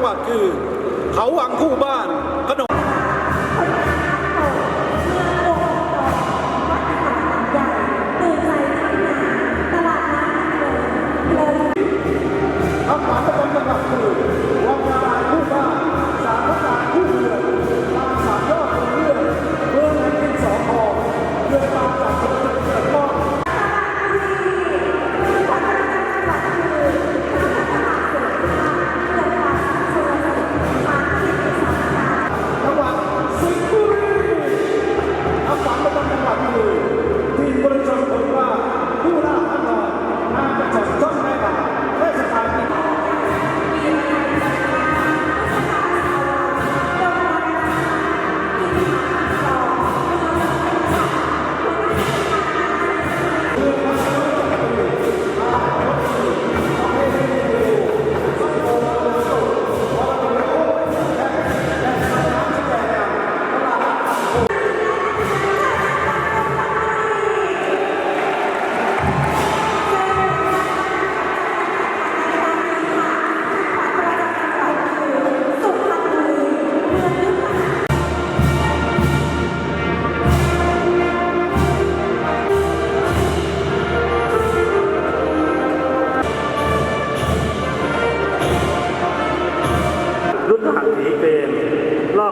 ังหวัดคือ เขาวังคู่บ้าน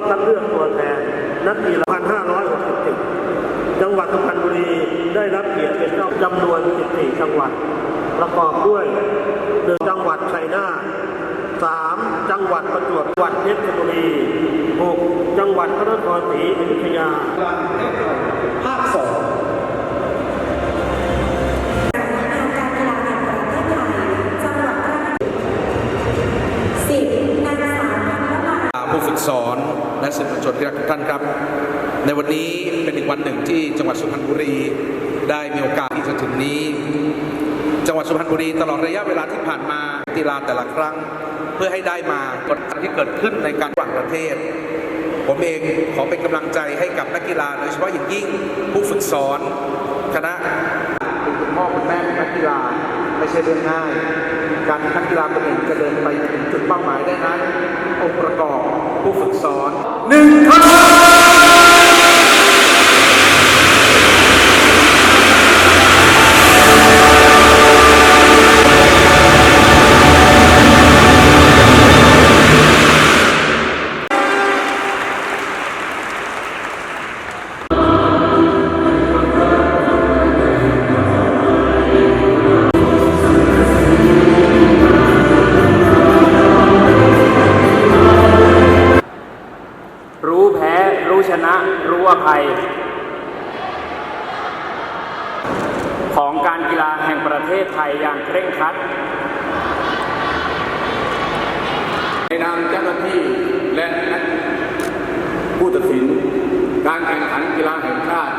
คัดเลือกตัวแทน นักกีฬา1,567 จังหวัดสุพรรณบุรีได้รับเกียรติเป็นเจ้าจำนวน 14 จังหวัด ประกอบด้วย1จังหวัดชัยนาท3จังหวัดประจวบจังหวัดเพชรบุรี 6 จังหวัดพระนครศรีอยุธยา สื่อมวลชนที่รักทุกท่านครับ ในวันนี้เป็นอีกวันหนึ่งที่จังหวัดสุพรรณบุรีได้มีโอกาสที่จะถึงนี้ จังหวัดสุพรรณบุรีตลอดระยะเวลาที่ผ่านมากีฬาแต่ละครั้ง เพื่อให้ได้มากฎที่เกิดขึ้นในการต่างประเทศ ผมเองขอเป็นกำลังใจให้กับนักกีฬาโดยเฉพาะอย่างยิ่งผู้ฝึกสอน คณะคุณพ่อคุณแม่นักกีฬา ไม่ใช่เรื่องง่าย การที่นักกีฬาคนหนึ่งจะเดินไปถึงจุดเป้าหมายได้นั้นองค์ประกอบผู้ฝึกสอนหนึ่งครับ รู้อภัยของการกีฬาแห่งประเทศไทยอย่างเคร่งครัด ในนามเจ้าหน้าที่และผู้ตัดสิน การแข่งขันกีฬาแห่งชาติ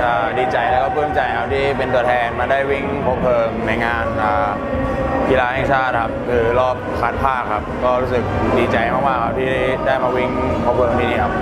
กดีใจแล้วก็ปลื้มใจครับที่เป็นตัวแทนมาได้วิ่งพบเพลิงในงานกีฬาแห่งชาติครับคือรอบคัดภาคครับ ก็รู้สึกดีใจมากๆครับที่ได้มาวิ่งพบเพลิงที่นี่ครับ